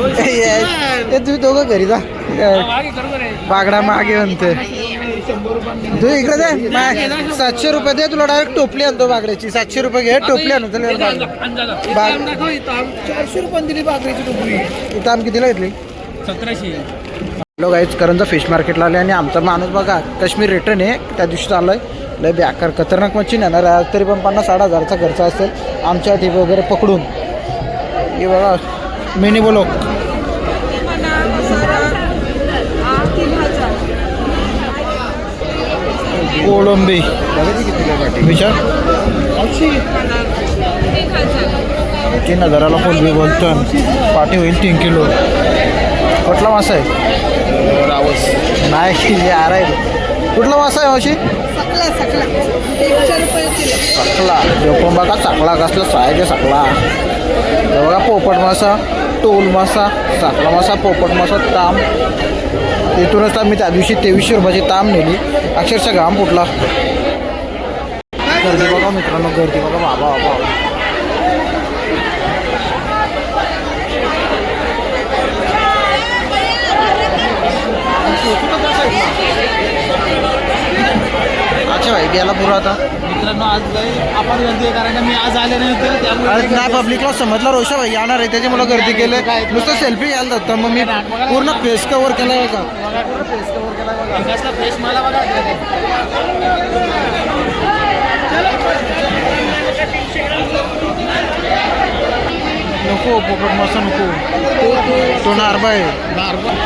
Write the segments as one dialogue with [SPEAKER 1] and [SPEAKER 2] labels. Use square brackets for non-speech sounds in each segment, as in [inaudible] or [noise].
[SPEAKER 1] हे तुम्ही दोघं घरी जा. बागडा मागे म्हणते. तू इकडे दे सातशे रुपये दे तुला डायरेक्ट टोपली आणतो बागड्याची. सातशे रुपये घे टोपली आणतो चारशे रुपये दिली बागड्याची टोपली. इथं आम कितीला घेतली?
[SPEAKER 2] सतराशे.
[SPEAKER 1] लोक आहेत करंजा फिश मार्केटला आले आणि आमचा माणूस बघा काश्मीर रिटर्न आहे. त्या दिवशी चाललोय लय बेकार खतरनाक मच्छी नेणार आहे. आज तरी पण पन्नास साठ हजारचा खर्च असेल. आमच्या टीप वगैरे पकडून. हे बघा मिनी बोलो कोळंबी. विचार तीन हजाराला कोलबी बोलतो पाठी होईल तीन किलो. कुठला मासा आहे?
[SPEAKER 2] रावस.
[SPEAKER 1] नाही हे आर आहे. कुठला मासा आहे मावशी?
[SPEAKER 3] सकला
[SPEAKER 1] जोकोन बघा चाकला कसला सायचे सकला. बघा पोपट मासा. टोल मासा साखरा मासा पोपट मासा ताम. तिथूनच आम्ही मी त्या दिवशी तेवीसशे रुपयाची ताम नेली. अक्षरशः घाम फुटला. गर्दी बघा मित्रांनो गर्दी बघा. बाबा बाबा. भाई गेला पुरा आता.
[SPEAKER 2] मित्रांनो आज लय आपण गर्दी आहे कारण मी आज आले नाही त्यामुळे
[SPEAKER 1] अरे नाही पब्लिकला समजलं रोषा भाई येणार आहे त्याच्यामुळे गर्दी केले. नुसतं सेल्फी घ्यायला जातं मग मी पूर्ण फेस कव्हर केला आहे का?
[SPEAKER 2] कसला फ्रेश मला बघा.
[SPEAKER 1] नको पोपट मस्त नको. तो नारबा आहे.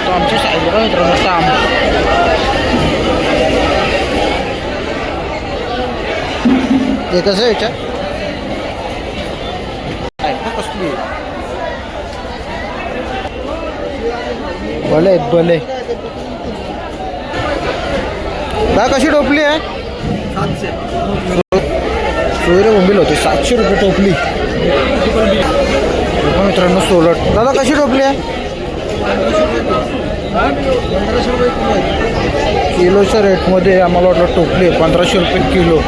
[SPEAKER 1] तो आमची साईड बघा मित्रांनो ताम ते कसं आहे याच्यात? भले भले. का कशी टोपली आहे? सोयरे बोंबील होते सातशे रुपये टोपली. मित्रांनो सोलट. दादा कशी टोपली आहे? किलोच्या रेटमध्ये आम्हाला वाटलं टोपली आहे पंधराशे रुपये किलो.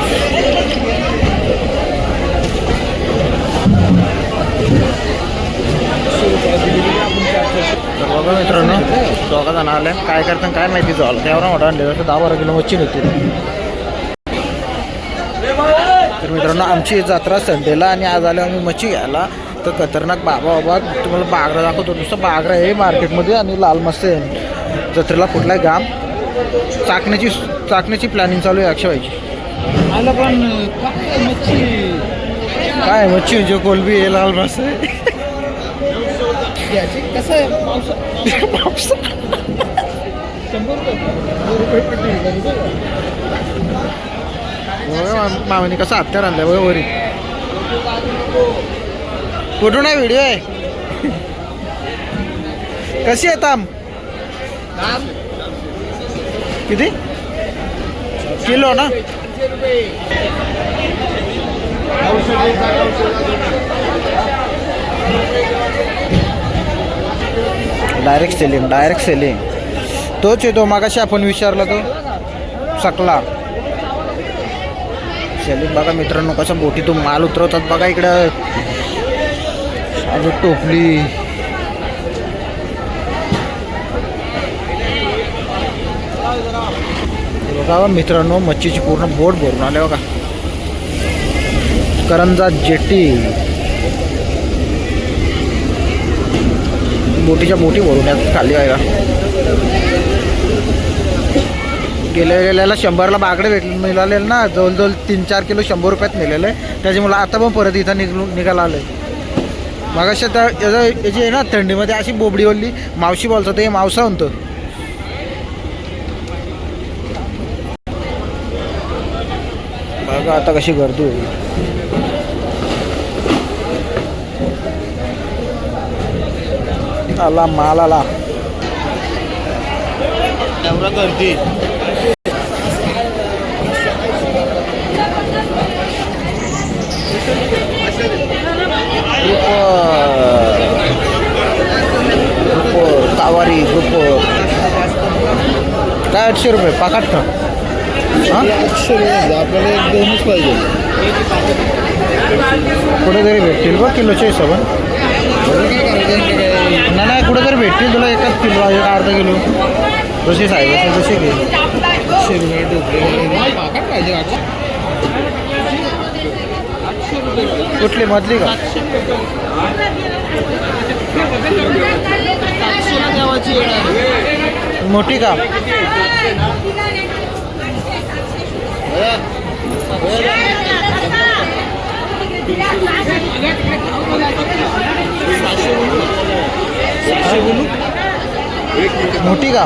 [SPEAKER 1] बघा मित्रांनो दोघा जण आले काय करतात काय माहिती झालं. त्यावर मोठा आणले तर दहा बारा किलो मच्छी होती. तर मित्रांनो आमची जत्रा संडेला आणि आज आलो आम्ही मच्छी घ्यायला. तर खतरनाक बाबा बाबा तुम्हाला बागरा दाखवतो. नुसतं बागरा आहे मार्केटमध्ये आणि लाल मस्त आहे. जत्रेला कुठलाय गाम चाकण्याची चाकण्याची प्लॅनिंग चालू आहे अक्षयची
[SPEAKER 2] आलं पण काय मच्छी
[SPEAKER 1] म्हणजे कोलबी आहे लाल मस्त आहे.
[SPEAKER 2] घ्यायची कसं आहे? शंभर रुपये
[SPEAKER 1] मामाने कसं हत्यार आणलंय बघा वरी. फोटो नाही व्हिडिओ आहे? कशी आहे ताम? किती? किलो ना? डायरेक्ट सेलिंग डायरेक्ट सेलिंग तोच येतो मागाशी आपण विचारला तो. सकला. सेलिंग बघा मित्रांनो कसं बोटीतून माल उतरवतात बघा इकडं. अजून टोपली. बघा मित्रांनो मच्छीची पूर्ण बोट भरून आले बघा. करंजा जेटी. मोठीच्या मोठी भरून आहेत खाली आहे का? गेल्या गेल्याला शंभरला बागडे भेट मिळाले ना जवळजवळ तीन चार किलो शंभर रुपयात नेलेलं. आहे त्याच्यामुळे आता पण परत इथं निघून निघायला आलं. आहे मग अशा त्या याचं याची आहे ना थंडीमध्ये अशी बोबडी वल्ली मावशी बोलतो ते मावसा म्हणतो. बघा आता कशी गर्दी होईल. आला माल आला.
[SPEAKER 2] एवढा गर्दी.
[SPEAKER 1] ग्रुप कावारी ग्रुप काय आठशे रुपये? पाकाट का? हां?
[SPEAKER 2] आपल्याला एक दोनच पाहिजे
[SPEAKER 1] कुठेतरी भेटतील बघ किलोच्या हिशोबाने. नाही नाही कुठेतरी भेटतील तुला एकच किलो एक अर्धा किलो. जशी साहेब असेल तशी घे कुठली मधली का?
[SPEAKER 2] मोठी देवाची आहे
[SPEAKER 1] मोठी का मोठी का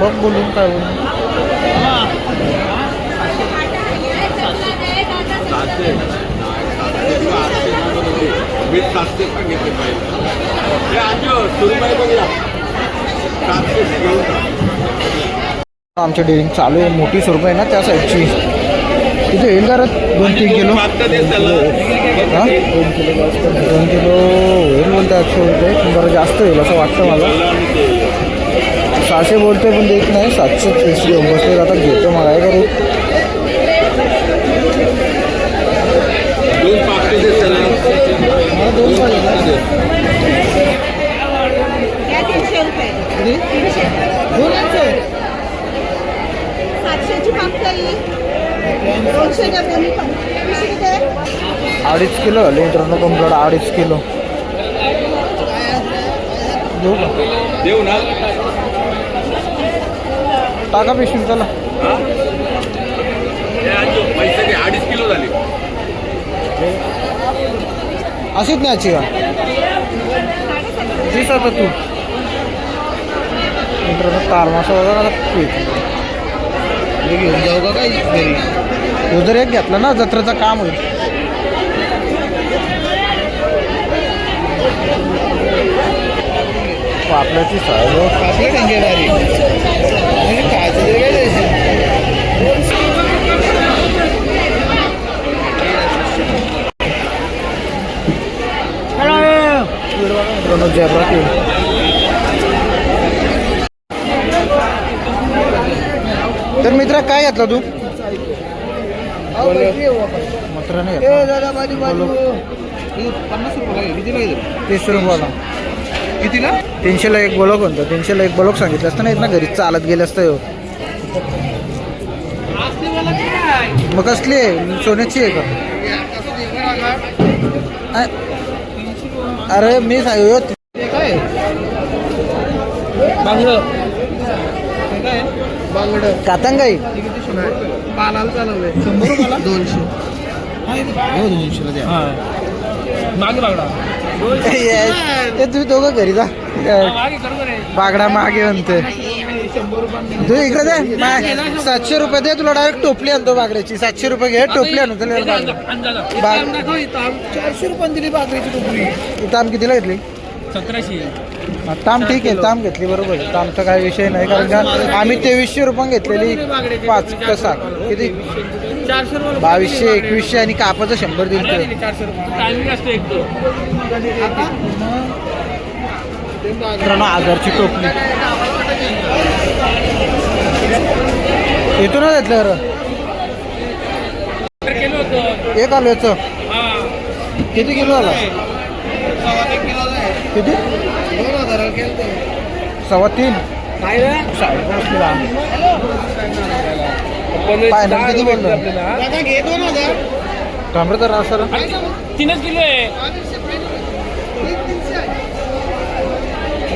[SPEAKER 1] बघ बोलून काय बोलू.
[SPEAKER 4] मी सातशे सांगितले पाहिजे
[SPEAKER 1] आमची डेअरिंग चालू आहे. मोठी स्वरूप आहे ना त्या साईडची तिथे येईल का रे? दोन तीन किलो. हा? दोन किलो होईल बोलते आठशे बोलते पण जरा जास्त होईल असं वाटतं मला. सहाशे बोलते पण देत नाही. सातशे तीस बसले आता घेतो मला काय करू
[SPEAKER 4] दोन
[SPEAKER 1] दोन
[SPEAKER 3] रुपये. सातशेची मागता येईल
[SPEAKER 1] अडीच किलो लिटरनं कंप्लीट अडीच किलो. देऊ का?
[SPEAKER 4] ना.
[SPEAKER 1] टाका पिशवी चला
[SPEAKER 4] अडीच किलो झाले.
[SPEAKER 1] अशीच न्यायची का? दिस आता तू. मित्रांनो तार मासा वगैरे पीठ
[SPEAKER 2] हे घेऊन जाऊ का काय? घरी.
[SPEAKER 1] तो जर एक घेतला ना जत्रेचं काम होईल. पापल्याची साहेब
[SPEAKER 2] टंगे डायरेक्ट म्हणजे खायचं तरी काय द्यायचं
[SPEAKER 1] मित्रांनो जॅबरा केली तर मित्र काय घेतला तू? मात्र नाही तीस रुपयाला
[SPEAKER 2] कितीला?
[SPEAKER 1] तीनशेला एक ब्लॉक होतं तीनशेला एक ब्लॉक सांगितलं असतं नाही ना घरी चालत गेले असतं. मग कसली आहे? सोन्याची आहे का? अरे मी सांगू
[SPEAKER 2] काय? बांगडं ते काय? बांगडं.
[SPEAKER 1] कातंगाई?
[SPEAKER 2] ते किती शंभर रुपये पालाला चालवलंय. शंभर रुपयाला? दोनशे. हो दोनशेला द्या. मागे बागडा. [laughs]
[SPEAKER 1] ते तुम्ही दोघं घरी जा. बागडा मागे म्हणते तू इकडे दे मा- सातशे रुपये दे तुला डायरेक्ट टोपली आणतो बागड्याची. सातशे रुपये घे टोपली आणून तुला बाग- बाग
[SPEAKER 2] चारशे रुपये दिली बाकरीची टोपली.
[SPEAKER 1] ताम कितीला घेतली?
[SPEAKER 2] सतराशे.
[SPEAKER 1] हा, ताम ठीक आहे ताम घेतली बरोबर आहे. तामचा काय विषय नाही कारण का आम्ही तेवीसशे रुपये घेतलेली पाच कसा किती?
[SPEAKER 2] चारशे रुपये
[SPEAKER 1] बावीसशे एकवीसशे आणि कापाचं शंभर दिलं
[SPEAKER 2] चारशे रुपये टायमिंग असतो एक
[SPEAKER 1] मित्रांनो आजारची टोपली. येतो ना त्यातलं खरं.
[SPEAKER 2] केलं होतं
[SPEAKER 1] एक आलो याचं. किती किलो आला? किती? सव्वा तीन. किती बोललो? तांबडं तर सर.
[SPEAKER 2] तीनच किलो आहे.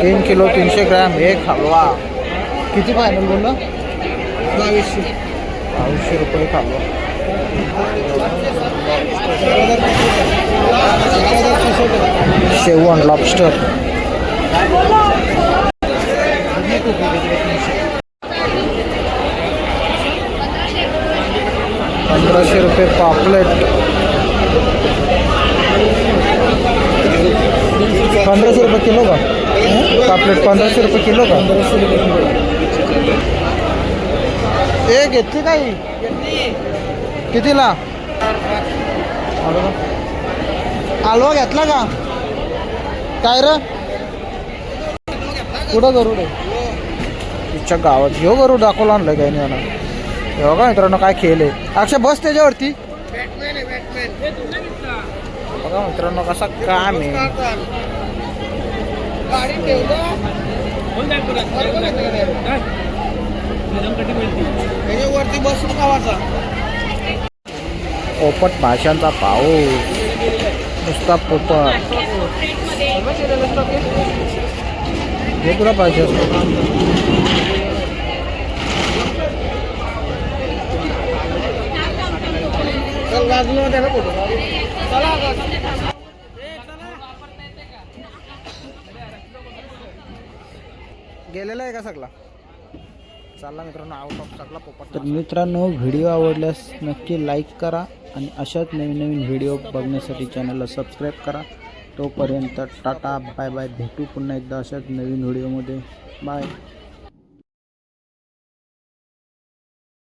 [SPEAKER 1] तीन किलो तीनशे ग्रॅम एक हलवा किती फायनल बोललं?
[SPEAKER 2] बावीसशे.
[SPEAKER 1] बावीसशे रुपये हलवा शेवण लॉबस्टर पंधराशे रुपये पापलेट. पंधराशे रुपये किलो का? पापलेट पंधराशे रुपये किलो का? ए घेतली काही कितीला? हलवा घेतला का? काय र? कुठं गरुड आहे? तिच्या गावात. घेऊ गरुड दाखवला आणलं काय नाही म्हणा. हे का मित्रांनो काय खेळ आहे? अक्षय बस त्याच्यावरती. बघा मित्रांनो कसा काम आहे.
[SPEAKER 2] बसून गावाचा
[SPEAKER 1] पोपट भाषांचा पाऊस. नुसता पोपट. हे तुला पाहिजे असतं.
[SPEAKER 2] चल त्याला
[SPEAKER 1] गेलेला आहे का सगळा? चालला मित्रांनो आउट ऑफ सगळा पोपट तर मित्रांनो व्हिडिओ आवडल्यास नक्की लाईक करा आणि अशाच नवीन नवीन व्हिडिओ बघण्यासाठी चॅनलला सबस्क्राईब करा. तोपर्यंत टाटा बाय बाय. भेटू पुन्हा एकदा अशाच नवीन व्हिडिओमध्ये. बाय.